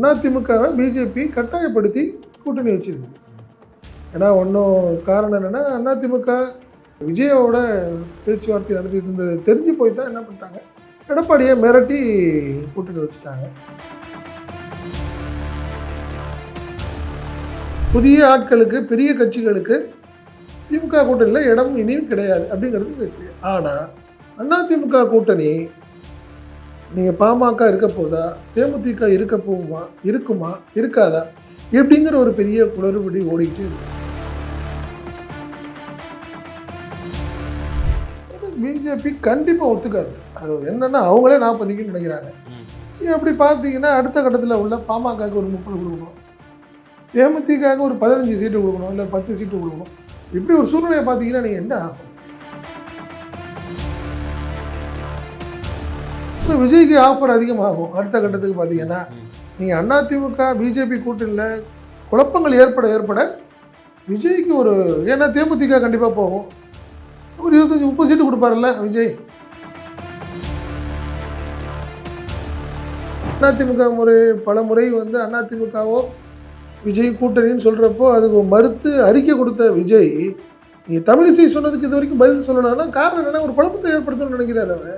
அதிமுகவை பிஜேபி கட்டாயப்படுத்தி கூட்டணி வச்சிருக்குது. ஏன்னா ஒன்றும் காரணம் என்னென்னா அதிமுக விஜயோட பேச்சுவார்த்தை நடத்திட்டு இருந்தது தெரிஞ்சு போய் தான் என்ன பண்ணிட்டாங்க? எடப்பாடியை மிரட்டி கூட்டணி வச்சுட்டாங்க. புதிய ஆட்களுக்கு பெரிய கட்சிகளுக்கு திமுக கூட்டணியில் இடம் இனியும் கிடையாது அப்படிங்கிறது ஆனால் அதிமுக கூட்டணி நீங்கள் பாமக இருக்க போதா? தேமுதிக இருக்க போகுமா? இருக்குமா? இருக்காதா? இப்படிங்கிற ஒரு பெரிய குளறுபடி ஓடிக்கிட்டே இருக்கு. பிஜேபி கண்டிப்பாக ஒத்துக்காது. அது என்னன்னா அவங்களே நாற்பது நிற்கணும்னு நினைக்கிறாங்க. சரி அப்படி பார்த்தீங்கன்னா அடுத்த கட்டத்தில் உள்ள பாமகக்கு ஒரு முப்பது கொடுக்கணும். தேமுதிகவுக்கு ஒரு பதினஞ்சு சீட்டு கொடுக்கணும் இல்லை பத்து சீட்டு கொடுக்கணும். இப்படி ஒரு சூழ்நிலையை பார்த்தீங்கன்னா நீங்கள் என்ன ஆகும்? இப்போ விஜய்க்கு ஆஃபர் அதிகமாகும். அடுத்த கட்டத்துக்கு பார்த்தீங்கன்னா. நீங்கள் அதிமுக பிஜேபி கூட்டணியில் குழப்பங்கள் ஏற்பட ஏற்பட விஜய்க்கு ஒரு ஏன்னா தேமுதிக கண்டிப்பாக போகும். ஒரு இருபத்தஞ்சி முப்பது சீட்டு கொடுப்பாருல்ல விஜய். அதிமுக முறை பல முறை வந்து அதிமுகவோ விஜய் கூட்டணின்னு சொல்கிறப்போ அதுக்கு மறுத்து அறிக்கை கொடுத்த விஜய் நீங்கள் தமிழிசை சொன்னதுக்கு இது வரைக்கும் பதில் சொல்லணும்னா காரணம் என்னன்னா ஒரு குழப்பத்தை ஏற்படுத்தணும்னு நினைக்கிறாரு அவர்.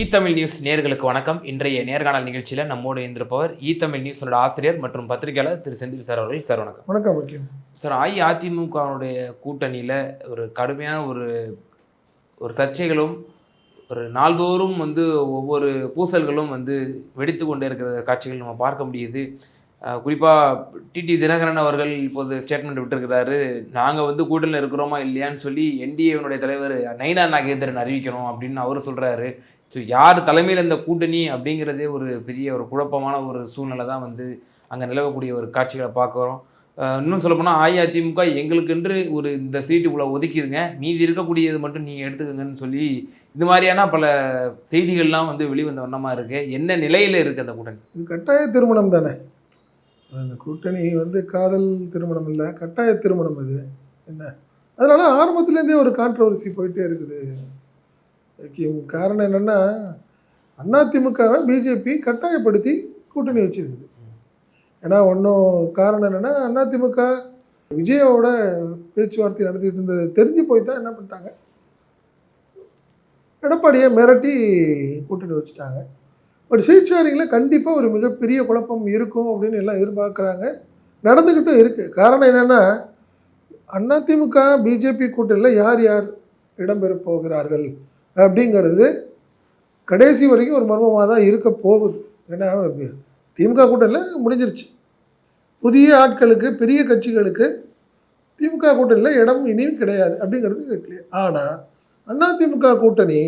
இ தமிழ் நியூஸ் நேர்களுக்கு வணக்கம். இன்றைய நேர்காணல் நிகழ்ச்சியில் நம்மோடு இருந்திருப்பவர் இ தமிழ் நியூஸோட ஆசிரியர் மற்றும் பத்திரிகையாளர் திரு செந்தில் சார் அவர்கள். சார் வணக்கம். வணக்கம் முக்கியம் சார் அஇஅதிமுகவுடைய கூட்டணியில் ஒரு கடுமையான ஒரு ஒரு சர்ச்சைகளும் ஒரு நாள்தோறும் வந்து ஒவ்வொரு பூசல்களும் வந்து வெடித்து கொண்டே இருக்கிற காட்சிகள் நம்ம பார்க்க முடியுது. குறிப்பாக டிடி தினகரன் அவர்கள் இப்போது ஸ்டேட்மெண்ட் விட்டுருக்கிறாரு நாங்கள் வந்து கூட்டணியில் இருக்கிறோமா இல்லையான்னு சொல்லி என்டிஏவினுடைய தலைவர் நைனா நாகேந்திரன் அறிவிக்கணும் அப்படின்னு அவர் சொல்கிறாரு ஸோ யார் தலைமையில் இந்த கூட்டணி அப்படிங்கிறதே ஒரு பெரிய ஒரு குழப்பமான ஒரு சூழ்நிலை தான் வந்து அங்கே நிலவக்கூடிய ஒரு காட்சிகளை பார்க்குறோம் இன்னும் சொல்லப்போனால் அஇஅதிமுக எங்களுக்கென்று ஒரு இந்த சீட்டு இவ்வளோ ஒதுக்கிடுங்க மீதி இருக்கக்கூடியது மட்டும் நீங்கள் எடுத்துக்கங்கன்னு சொல்லி இந்த மாதிரியான பல செய்திகள்லாம் வந்து வெளிவந்த வண்ணமாக இருக்கு. என்ன நிலையில் இருக்குது அந்த கூட்டணி? இது கட்டாய திருமணம் தானே? அந்த கூட்டணி வந்து காதல் திருமணம் இல்லை கட்டாய திருமணம் இது. என்ன? அதனால ஆரம்பத்துலேருந்தே ஒரு கான்ட்ரவர்சி போயிட்டே இருக்குது. காரணம் என்னென்னா அதிமுகவை பிஜேபி கட்டாயப்படுத்தி கூட்டணி வச்சிருக்குது. ஏன்னா ஒன்றும் காரணம் என்னென்னா அதிமுக விஜயோட பேச்சுவார்த்தை நடத்திட்டு இருந்தது தெரிஞ்சு போய் தான் என்ன பண்ணிட்டாங்க? எடப்பாடியை மிரட்டி கூட்டணி வச்சுட்டாங்க. பட் சீட் ஷேரிங்கில் கண்டிப்பாக ஒரு மிகப்பெரிய குழப்பம் இருக்கும் அப்படின்னு எல்லாம் எதிர்பார்க்குறாங்க. நடந்துக்கிட்டும் இருக்குது காரணம் என்னென்னா அதிமுக பிஜேபி கூட்டணியில் யார் யார் இடம்பெற போகிறார்கள்? அப்படிங்கிறது கடைசி வரைக்கும் ஒரு மர்மமாக தான் இருக்க போகுது. ஏன்னா திமுக கூட்டணியில் முடிஞ்சிருச்சு. புதிய ஆட்களுக்கு பெரிய கட்சிகளுக்கு திமுக கூட்டணியில் இடம் இனியும் கிடையாது அப்படிங்கிறது கிளியர் ஆனால் அண்ணா திமுக கூட்டணி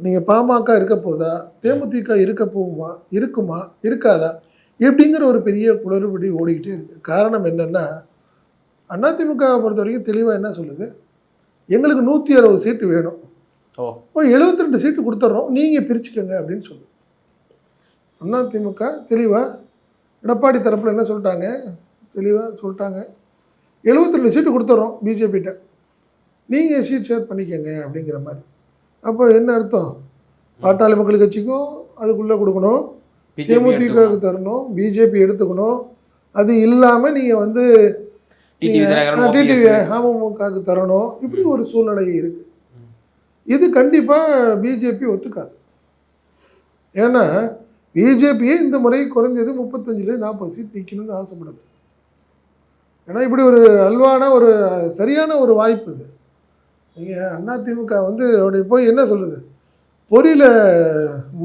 நீங்கள் பாமக இருக்க போதா தேமுதிக இருக்க போகுமா இருக்குமா இருக்காதா இப்படிங்கிற ஒரு பெரிய குளறுபடி ஓடிக்கிட்டே இருக்குது காரணம் என்னென்னா அதிமுகவை பொறுத்த வரைக்கும் தெளிவாக என்ன சொல்லுது? எங்களுக்கு நூற்றி அறுபது சீட்டு வேணும். ஓ. 72 ரெண்டு சீட்டு கொடுத்துட்றோம் நீங்கள் பிரிச்சுக்கோங்க அப்படின்னு சொல்லுது அதிமுக தெளிவாக எடப்பாடி தரப்பில் என்ன சொல்லிட்டாங்க? தெளிவாக சொல்லிட்டாங்க. 72 ரெண்டு சீட்டு கொடுத்துட்றோம் பிஜேபிகிட்ட நீங்கள் சீட் ஷேர் பண்ணிக்கங்க அப்படிங்கிற மாதிரி. அப்போ என்ன அர்த்தம்? பாட்டாளி மக்கள் கட்சிக்கும் அதுக்குள்ளே கொடுக்கணும். தேமுதிகவுக்கு. தரணும். பிஜேபி எடுத்துக்கணும். அது இல்லாமல் நீங்கள் வந்து டிடிவி. அமமுகவுக்கு தரணும். இப்படி ஒரு சூழ்நிலை இருக்கு. ம். இது கண்டிப்பாக பிஜேபி ஒத்துக்காது. ஏன்னா பிஜேபியே இந்த முறை குறைஞ்சது முப்பத்தஞ்சிலேருந்து நாற்பது சீட் நிற்கணும்னு ஆசைப்படுது. ஏன்னா இப்படி ஒரு அல்வான ஒரு சரியான ஒரு வாய்ப்பு இது. நீங்கள் அதிமுக வந்து அப்படி போய் என்ன சொல்லுது? பொரியில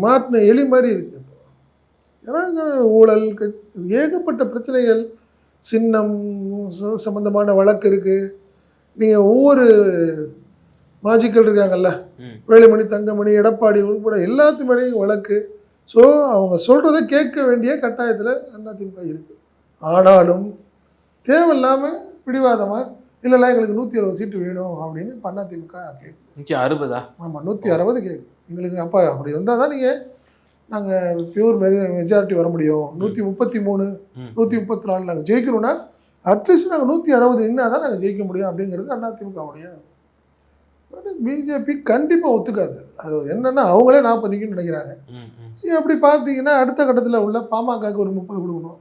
மாட்டின எலி மாதிரி இருக்குது இப்போ. ஏன்னா ஊழல் க- ஏகப்பட்ட பிரச்சனைகள் சின்னம் ச- வழக்கு இருக்குது நீங்கள் ஒவ்வொரு மாஜிக்கள் இருக்காங்கல்ல. வேலுமணி தங்கமணி எடப்பாடி உள்பட எல்லாத்து மேலேயும் வழக்கு. ஸோ அவங்க சொல்கிறத கேட்க வேண்டிய கட்டாயத்தில் அதிமுக இருக்குது. ஆனாலும் தேவையில்லாமல் பிடிவாதமாக இல்லைல்ல எங்களுக்கு நூற்றி அறுபது சீட்டு வேணும் அப்படின்னு அதிமுக கேட்குது நூற்றி அறுபதா? ஆமாம் நூற்றி அறுபது கேட்குது எங்களுக்கு அப்பா அப்படி வந்தால் தான் நீங்கள் நாங்கள் பியூர் மெஜாரிட்டி வர முடியும். நூற்றி முப்பத்தி மூணு. நூற்றி முப்பத்தி நாலு நாங்கள் ஜெயிக்கணும்னா அட்லீஸ்ட் நாங்கள் நூற்றி அறுபது நின்னா தான் நாங்கள் ஜெயிக்க முடியும் அப்படிங்கிறது அதிமுகவுடைய பிஜேபி கண்டிப்பாக ஒத்துக்காது. அது என்னென்னா அவங்களே நாற்பது நிற்கும்னு நினைக்கிறாங்க. சரி அப்படி பார்த்தீங்கன்னா அடுத்த கட்டத்தில் உள்ள பாமகக்கு ஒரு முப்பது கொடுக்கணும்.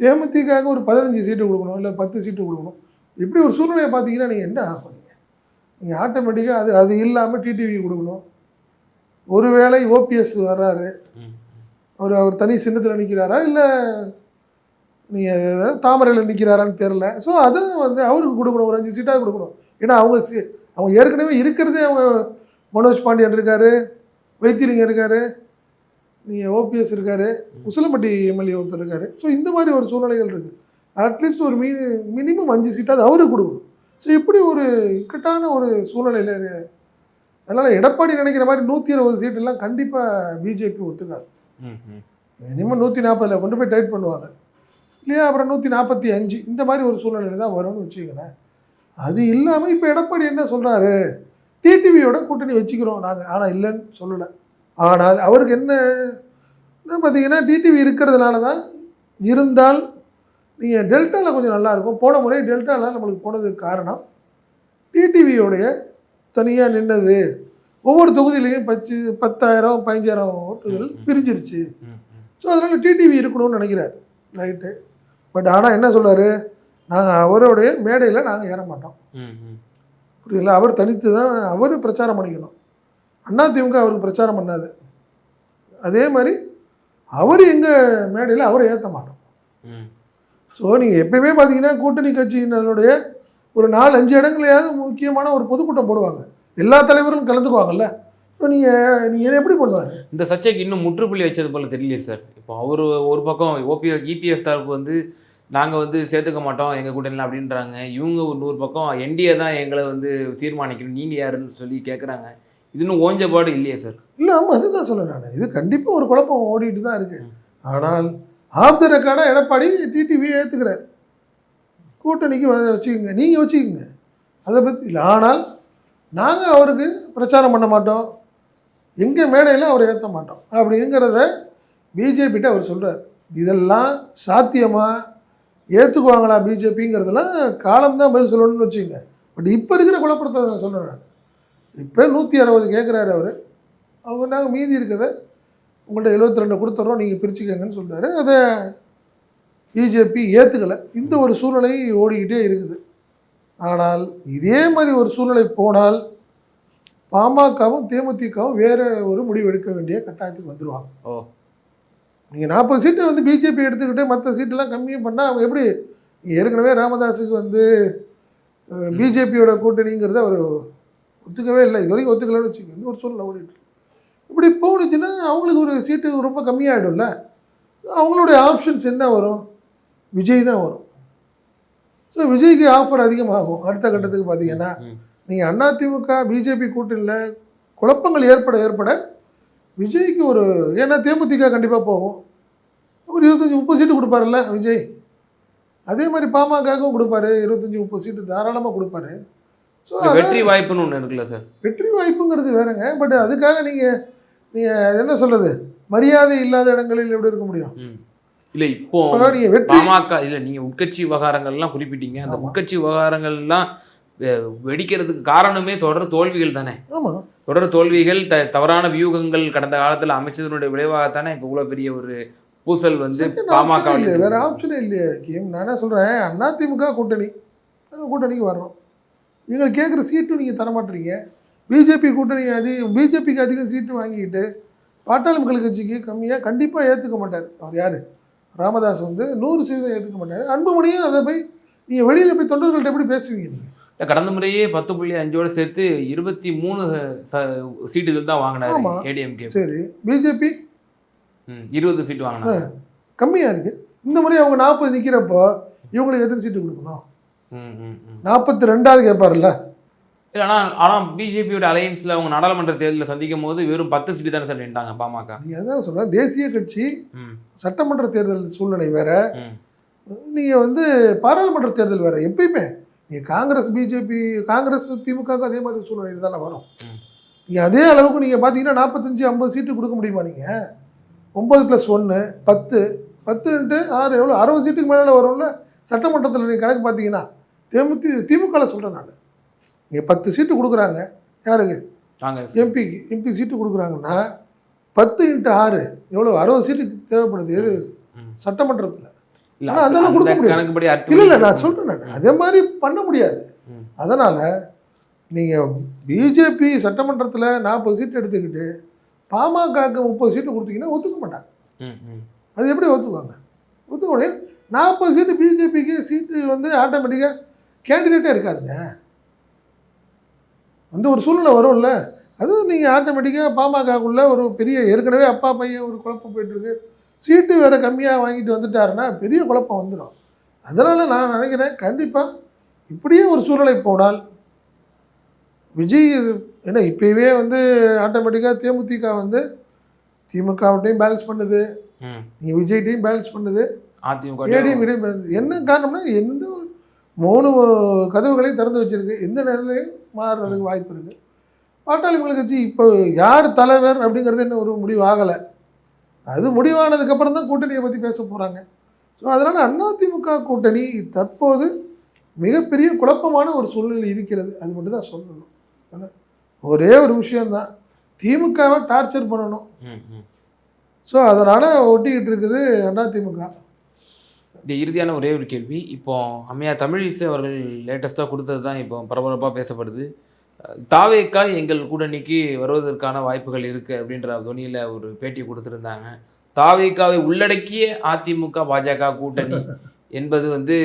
தேமுதிகவுக்கு ஒரு பதினஞ்சு சீட்டு கொடுக்கணும் இல்லை பத்து சீட்டு கொடுக்கணும். இப்படி ஒரு சூழ்நிலையை பார்த்தீங்கன்னா நீங்கள் என்ன ஆகும் நீங்கள் ஆட்டோமேட்டிக்காக அது அது இல்லாமல் டிடிவி கொடுக்கணும். ஒருவேளை ஓபிஎஸ் வர்றாரு. அவர் அவர் தனி சின்னத்தில் நிற்கிறாரா இல்லை நீங்கள் தாமரையில் நிற்கிறாரான்னு தெரில ஸோ அதை வந்து அவருக்கு கொடுக்கணும் ஒரு அஞ்சு சீட்டாக கொடுக்கணும். ஏன்னா அவங்க அவங்க ஏற்கனவே இருக்கிறதே அவங்க மனோஜ் பாண்டியன் இருக்கார் வைத்திலிங்கம் இருக்கார் நீங்கள் ஓபிஎஸ் இருக்கார் உசிலம்பட்டி எம்எல்ஏ ஒருத்தர் இருக்கார். ஸோ இந்த மாதிரி ஒரு சூழ்நிலைகள் இருக்குது அட்லீஸ்ட் ஒரு மினி மினிமம் அஞ்சு சீட்டாவது அவருக்கு கொடுக்கணும். ஸோ இப்படி ஒரு இக்கட்டான ஒரு சூழ்நிலையில் அதனால் எடப்பாடி நினைக்கிற மாதிரி நூற்றி இருபது சீட்டெல்லாம் கண்டிப்பாக பிஜேபி ஒத்துக்காது. மினிமம் நூற்றி நாற்பதில் கொண்டு போய் டைட் பண்ணுவாங்க. இல்லையா? அப்புறம் நூற்றி நாற்பத்தி அஞ்சு இந்த மாதிரி ஒரு சூழ்நிலை தான் வரும்னு வச்சுக்கோங்களேன். அது இல்லாமல் இப்போ எடப்பாடி என்ன சொல்கிறாரு டிடிவியோட கூட்டணி வச்சுக்கிறோம் நாங்கள் ஆனால் இல்லைன்னு சொல்லலை. ஆனால் அவருக்கு என்ன பார்த்தீங்கன்னா டிடிவி இருக்கிறதுனால தான் இருந்தால் நீங்கள் டெல்டாவில் கொஞ்சம் நல்லாயிருக்கும் போன முறை டெல்டாவில் நம்மளுக்கு போனதுக்கு காரணம் டிடிவியோடைய தனியாக நின்னது. ஒவ்வொரு தொகுதியிலையும் பத்து பத்தாயிரம் பதினஞ்சாயிரம் ஓட்டுகள் பிரிஞ்சிருச்சு. ஸோ அதனால் டிடிவி இருக்கணும்னு நினைக்கிறார். ரைட்டு. பட் ஆனால் என்ன சொல்றாரு? நாங்கள் அவருடைய மேடையில் நாங்கள் ஏற மாட்டோம். புரியுதுங்களா அவர் தனித்து தான் அவர் பிரச்சாரம் பண்ணிக்கணும். அதிமுக அவருக்கு பிரச்சாரம் பண்ணாது. அதே மாதிரி அவர் எங்கள் மேடையில் அவரை ஏற்ற மாட்டோம். ம். ஸோ நீங்கள் எப்பயுமே பார்த்தீங்கன்னா கூட்டணி கட்சியினருடைய ஒரு நாலு அஞ்சு இடங்களையாவது முக்கியமான ஒரு பொதுக்கூட்டம் போடுவாங்க. எல்லா தலைவரும் கலந்துக்குவாங்கல்ல? இப்போ நீங்கள் நீங்கள் எப்படி பண்ணுவார்? இந்த சர்ச்சைக்கு இன்னும் முற்றுப்புள்ளி வச்சது போல தெரியலையே சார். இப்போ அவர் ஒரு பக்கம் ஓபி இபிஎஸ் தரப்பு வந்து நாங்கள் வந்து சேர்த்துக்க மாட்டோம் எங்கள் கூட்டணியில் அப்படின்றாங்க. இவங்க ஒரு நூறு பக்கம் என்டிஏ தான் எங்களை வந்து தீர்மானிக்கணும். நீங்கள் யாருன்னு சொல்லி கேட்குறாங்க இது இன்னும் ஓஞ்சபாடு இல்லையே சார் இல்லை ஆமாம் அதுதான் சொல்ல நான். இது கண்டிப்பாக ஒரு குழப்பம் ஓடிட்டு தான் இருக்கு. ஆனால் ஆஃப் த ரெக்கார்டாக எடப்பாடி டிடிவி ஏற்றுக்கிறார் கூட்டணிக்கு வச்சுக்கோங்க. நீங்கள் வச்சுக்கோங்க. அதை பற்றி இல்லை ஆனால் நாங்கள் அவருக்கு பிரச்சாரம் பண்ண மாட்டோம். எங்கள் மேடையில் அவரை ஏற்ற மாட்டோம். அப்படிங்கிறத பிஜேபிட்ட அவர் சொல்கிறார் இதெல்லாம் சாத்தியமா? ஏற்றுக்குவாங்களா பிஜேபிங்கிறதெல்லாம் காலம்தான் பதில் சொல்லணும்னு வச்சுங்க. பட் இப்போ இருக்கிற குழப்பத்தை நான் சொல்கிறேன் நான். இப்போ நூற்றி அறுபது கேட்குறாரு அவர். அவங்க நாங்கள் மீதி இருக்கிறத உங்கள்கிட்ட எழுபத்தி ரெண்டு கொடுத்துட்றோம் நீங்கள் பிரிச்சுக்கங்கன்னு சொல்கிறாரு அதை பிஜேபி ஏற்றுக்கலை இந்த ஒரு சூழ்நிலை ஓடிக்கிட்டே இருக்குது. ஆனால் இதே மாதிரி ஒரு சூழ்நிலை போனால் பாமகவும் தேமுதிகவும் வேறு ஒரு முடிவு எடுக்க வேண்டிய கட்டாயத்துக்கு வந்துடுவாங்க ஓ. நீங்கள் நாற்பது சீட்டை வந்து பிஜேபி எடுத்துக்கிட்டு மற்ற சீட்டெல்லாம் கம்மியாக பண்ணால் அவங்க எப்படி? ஏற்கனவே ராமதாஸுக்கு வந்து பிஜேபியோட கூட்டணிங்கிறத அவர் ஒத்துக்கவே இல்லை. இது வரைக்கும் ஒத்துக்கலைன்னு வச்சுக்கோங்க. இந்த ஒரு சூழ்நிலை ஓடிட்டு. இப்படி போணுச்சுன்னா அவங்களுக்கு ஒரு சீட்டு ரொம்ப கம்மியாகிடும்ல அவங்களுடைய ஆப்ஷன்ஸ் என்ன வரும்? விஜய் தான் வரும். ஸோ விஜய்க்கு ஆஃபர் அதிகமாகும். அடுத்த கட்டத்துக்கு பார்த்தீங்கன்னா. நீங்கள் அதிமுக பிஜேபி கூட்டணியில் குழப்பங்கள் ஏற்பட ஏற்பட விஜய்க்கு ஒரு ஏன்னா தேமுதிக கண்டிப்பாக போகும். ஒரு இருபத்தஞ்சி முப்பது சீட்டு கொடுப்பாருல்ல விஜய். அதே மாதிரி பாமகவுக்கும் கொடுப்பாரு. இருபத்தஞ்சி முப்பது சீட்டு தாராளமாக கொடுப்பாரு. ஸோ வெற்றி வாய்ப்புன்னு ஒன்று இருக்குல்ல சார்? வெற்றி வாய்ப்புங்கிறது வேறங்க. பட் அதுக்காக நீங்கள் நீங்கள் என்ன சொல்கிறது மரியாதை இல்லாத இடங்களில் எப்படி இருக்க முடியும்? இல்லை இப்போ நீங்கள் வெற்றி பாமக இல்லை நீங்க உட்கட்சி விவகாரங்கள்லாம் குறிப்பிட்டீங்க. அந்த. உட்கட்சி விவகாரங்கள்லாம் வெடிக்கிறதுக்கு காரணமே தொடர் தோல்விகள் தானே? ஆமாம் தொடர் தோல்விகள் த தவறான வியூகங்கள் கடந்த காலத்துல அமைச்சதனுடைய விளைவாகத்தானே இப்போ இவ்வளோ பெரிய ஒரு பூசல் வந்து பாமக வேறு ஆப்ஷனே இல்லையே கேம். நான் என்ன சொல்கிறேன் அதிமுக கூட்டணி. நாங்கள் கூட்டணிக்கு வர்றோம். எங்களுக்கு கேட்குற சீட்டும் நீங்கள் தரமாட்டீங்க. பிஜேபி கூட்டணி அதிக பிஜேபிக்கு அதிகம் சீட்டு வாங்கிக்கிட்டு பாட்டாளி மக்கள் கட்சிக்கு கம்மியாக கண்டிப்பாக ஏற்றுக்க மாட்டார். அவர் யார்? ராமதாஸ் வந்து நூறு சதவீதம் ஏற்றுக்க மாட்டார். அன்புமணியும் அதை போய் நீங்கள் வெளியில் போய் தொண்டர்கள்ட்ட எப்படி பேசுவீங்க நீங்கள் இல்ல, கடந்த முறையே பத்து புள்ளி அஞ்சோட சேர்த்து இருபத்தி மூணு ச- சீட்டுகள் தான் வாங்கினாரு. ஏடிஎம்கே சரி. பிஜேபி இருபது சீட்டு வாங்கினாரு. கம்மியாக இருக்குது இந்த முறை அவங்க நாற்பது நிற்கிறப்போ இவங்களுக்கு எத்தனை சீட்டு கொடுக்கணும். நாற்பத்தி ரெண்டாவது கேட்பார்ல இல்ல, ஆனா ஆனா பிஜேபியோட அலையன்ஸ்ல அவங்க நாடாளுமன்ற தேர்தலில் சந்திக்கும் போது வெறும் பத்து சீட்டு தானே சார் நின்றாங்க பாமக. நீங்கள் அதான் சொல்கிறேன் தேசிய கட்சி சட்டமன்ற தேர்தல் சூழ்நிலை வேற. நீங்கள் வந்து பாராளுமன்ற தேர்தல் வேற எப்பயுமே. நீங்கள் காங்கிரஸ் பிஜேபி காங்கிரஸ் திமுக அதே மாதிரி சூழ்நிலை தானே வரும். நீங்கள் அதே அளவுக்கு நீங்கள் பார்த்தீங்கன்னா நாற்பத்தஞ்சு ஐம்பது சீட்டு கொடுக்க முடியுமா நீங்கள் ஒம்பது ப்ளஸ் ஒன்று பத்து. பத்துன்ட்டு ஆறு எவ்வளோ அறுபது சீட்டுக்கு மேலே வரும்ல? சட்டமன்றத்தில் நீங்கள் கணக்கு பார்த்தீங்கன்னா தேமுதி திமுகவில் சொல்கிறேன் நான். நீங்கள் பத்து சீட்டு கொடுக்குறாங்க. யாருக்கு? காங்கிரஸ். எம்பிக்கு எம்பி சீட்டு கொடுக்குறாங்கன்னா பத்து இன்ட்டு ஆறு எவ்வளோ அறுபது சீட்டுக்கு தேவைப்படுது. எது. சட்டமன்றத்தில். இல்ல அதெல்லாம் கொடுக்க முடியாது. இல்லை இல்லை நான் சொல்கிறேன் அதே மாதிரி பண்ண முடியாது. அதனால் நீங்கள் பிஜேபி சட்டமன்றத்தில் நாற்பது சீட்டு எடுத்துக்கிட்டு பாமகக்கு முப்பது சீட்டு கொடுத்தீங்கன்னா ஒத்துக்க மாட்டாங்க. அது எப்படி ஒத்துக்குவாங்க? ஒத்துக்க முடியாது. நாற்பது சீட்டு பிஜேபிக்கு சீட்டு வந்து ஆட்டோமேட்டிக்காக கேண்டிடேட்டே இருக்காதுங்க. அந்த ஒரு சூழ்நிலை வரும்ல. அது நீங்கள் ஆட்டோமேட்டிக்காக பாமகக்குள்ளே ஒரு பெரிய ஏற்கனவே அப்பா பையன் ஒரு குழப்பம் போயிட்டுருக்கு சீட்டு வேறு கம்மியாக வாங்கிட்டு வந்துட்டாருன்னா பெரிய குழப்பம் வந்துடும் அதனால் நான் நினைக்கிறேன் கண்டிப்பாக இப்படியே ஒரு சூழ்நிலை போனால் விஜய் ஏன்னா இப்போவே வந்து ஆட்டோமேட்டிக்காக தேமுதிக வந்து திமுகவிட்டையும் பேலன்ஸ் பண்ணுது. நீ விஜய்டையும் பேலன்ஸ் பண்ணுது. அதிமுக பேலன்ஸ் என்ன காரணம்னா எந்த மூணு கதவுகளையும் திறந்து வச்சிருக்கு. எந்த நேரத்துலையும் மாறுறதுக்கு வாய்ப்பு இருக்குது பாட்டாளி மக்கள் கட்சி இப்போ யார் தலைவர் அப்படிங்கிறது இன்னும் ஒரு முடிவு ஆகலை. அது முடிவானதுக்கப்புறம் தான் கூட்டணியை பற்றி பேச போகிறாங்க ஸோ அதனால் அதிமுக கூட்டணி தற்போது மிகப்பெரிய குழப்பமான ஒரு சூழ்நிலை இருக்கிறது. அது மட்டும் தான் சொல்லணும் ஒரே ஒரு விஷயந்தான் திமுகவை டார்ச்சர் பண்ணணும். ஸோ அதனால் ஒட்டிக்கிட்டு இருக்குது அதிமுக இந்த இறுதியான ஒரே ஒரு கேள்வி. இப்போ அம்மையா தமிழிசை அவர்கள் லேட்டஸ்ட்டாக கொடுத்தது தான் இப்போ பரபரப்பாக பேசப்படுது. தாவேக்கா எங்கள் கூட்டணிக்கு வருவதற்கான வாய்ப்புகள் இருக்குது அப்படின்ற துணியில் ஒரு பேட்டி கொடுத்துருந்தாங்க. தாவேக்காவை உள்ளடக்கிய அதிமுக பாஜக கூட்டணி என்பது வந்து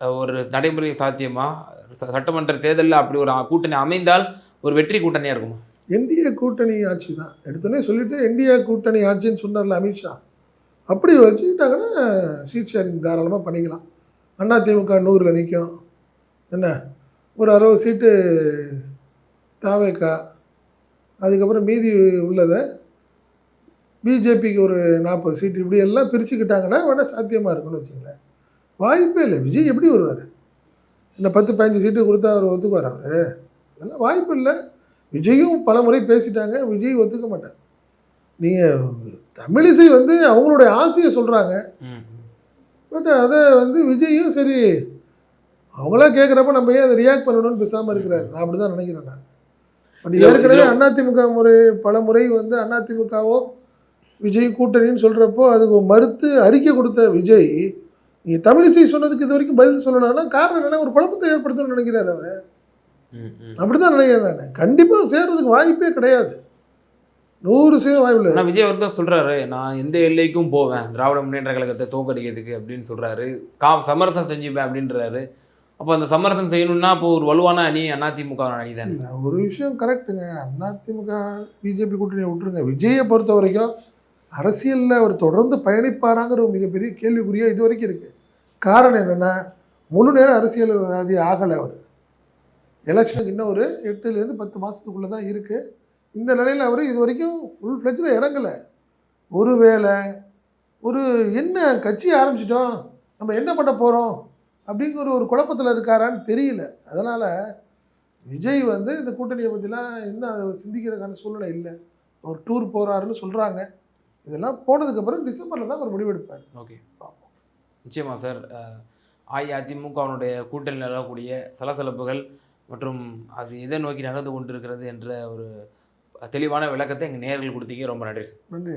ஒரு நடைமுறை சாத்தியமா? ச- சட்டமன்ற தேர்தலில் அப்படி ஒரு கூட்டணி அமைந்தால் ஒரு வெற்றி கூட்டணியாக இருக்குமா? என்டிஏ கூட்டணி ஆட்சி தான். எடுத்தோடனே சொல்லிட்டு என்டிஏ கூட்டணி ஆட்சின்னு சொன்னார்ல அமித்ஷா. அப்படி வச்சுக்கிட்டாங்கன்னா சீட் ஷேரிங் தாராளமாக பண்ணிக்கலாம். அண்ணா திமுக நூறில் நிற்கும் என்ன? ஒரு அறுபது சீட்டு தாவேக்கா. அதுக்கப்புறம் மீதி உள்ளதை பிஜேபிக்கு ஒரு நாற்பது சீட்டு இப்படி எல்லாம் பிரிச்சுக்கிட்டாங்கன்னா வேணால் சாத்தியமாக இருக்குன்னு வச்சுங்களேன் வாய்ப்பே இல்லை. விஜய் எப்படி வருவார்? என்ன பத்து பதினஞ்சு சீட்டு கொடுத்தா அவர் ஒத்துக்குவார் அவர்? அதெல்லாம் வாய்ப்பு இல்லை. விஜயும் பல முறை பேசிட்டாங்க. விஜய் ஒத்துக்க மாட்டாங்க நீங்கள் தமிழிசை வந்து அவங்களுடைய ஆசையை சொல்கிறாங்க பட் அதை வந்து விஜயும் சரி அவங்களா கேட்குறப்ப நம்ம ஏன் அதை ரியாக்ட் பண்ணணும்னு பேசாமல் இருக்கிறார்? நான் அப்படி தான் நினைக்கிறேன் நான். பட் ஏற்கனவே. அதிமுக முறை பல முறை வந்து அதிமுகவோ விஜய் கூட்டணின்னு சொல்கிறப்போ அதுக்கு மறுத்து அறிக்கை கொடுத்த விஜய் நீங்கள் தமிழிசை சொன்னதுக்கு இது வரைக்கும் பதில் சொல்லணும்னா காரணம் என்னன்னா ஒரு குழப்பத்தை ஏற்படுத்தணும்னு நினைக்கிறாரு அவர். ம், ம். அப்படி தான் நினைக்கிறேன் நான். கண்டிப்பாக சேர்றதுக்கு வாய்ப்பே கிடையாது. நூறு சேர வாய்ப்பு இல்லை. விஜய் அவர் தான் சொல்றாரு நான் எந்த எல்லைக்கும் போவேன். திராவிட முன்னேற்ற கழகத்தை தோக்கடிக்கிறதுக்கு அப்படின்னு சொல்றாரு. கா சமரசம் செஞ்சுப்பேன் அப்படின்றாரு. அப்போ அந்த சமரசம் செய்யணும்னா இப்போ ஒரு வலுவான அணி அதிமுக அணி தான் ஒரு விஷயம் கரெக்டுங்க அதிமுக பிஜேபி கூட்டணியை விட்டுருங்க. விஜயை பொறுத்த வரைக்கும் அரசியலில் அவர் தொடர்ந்து பயணிப்பாராங்கிற ஒரு மிகப்பெரிய கேள்விக்குறியாக இது வரைக்கும் இருக்குது காரணம் என்னென்னா முழு நேரம் அரசியல்வாதி ஆகலை அவர். எலெக்ஷனுக்கு இன்னும் ஒரு எட்டுலேருந்து பத்து மாதத்துக்குள்ளே தான் இருக்குது இந்த நிலையில் அவர் இது வரைக்கும் ஃபுல் ஃப்ளெஜில் இறங்கலை. ஒரு வேளை ஒரு என்ன கட்சி ஆரம்பிச்சிட்டோம் நம்ம என்ன பண்ண போகிறோம் அப்படிங்கிற ஒரு குழப்பத்தில் இருக்காரான்னு தெரியல. அதனால் விஜய் வந்து இந்த கூட்டணியை பற்றிலாம் இன்னும் அதை சிந்திக்கிறதுக்கான சூழ்நிலை இல்லை. ஒரு டூர் போகிறாருன்னு சொல்கிறாங்க இதெல்லாம் போனதுக்கப்புறம் டிசம்பரில் தான் ஒரு முடிவெடுப்பார் ஓகே. நிச்சயமா சார். அஹ், அஇஅதிமுகவினுடைய கூட்டணியில் வரக்கூடிய சலசலப்புகள் மற்றும் அது எதை நோக்கி நகர்ந்து கொண்டிருக்கிறது என்ற ஒரு தெளிவான விளக்கத்தை எங்கள் நேர்கள் கொடுத்தீங்க. ரொம்ப நன்றி சார். நன்றி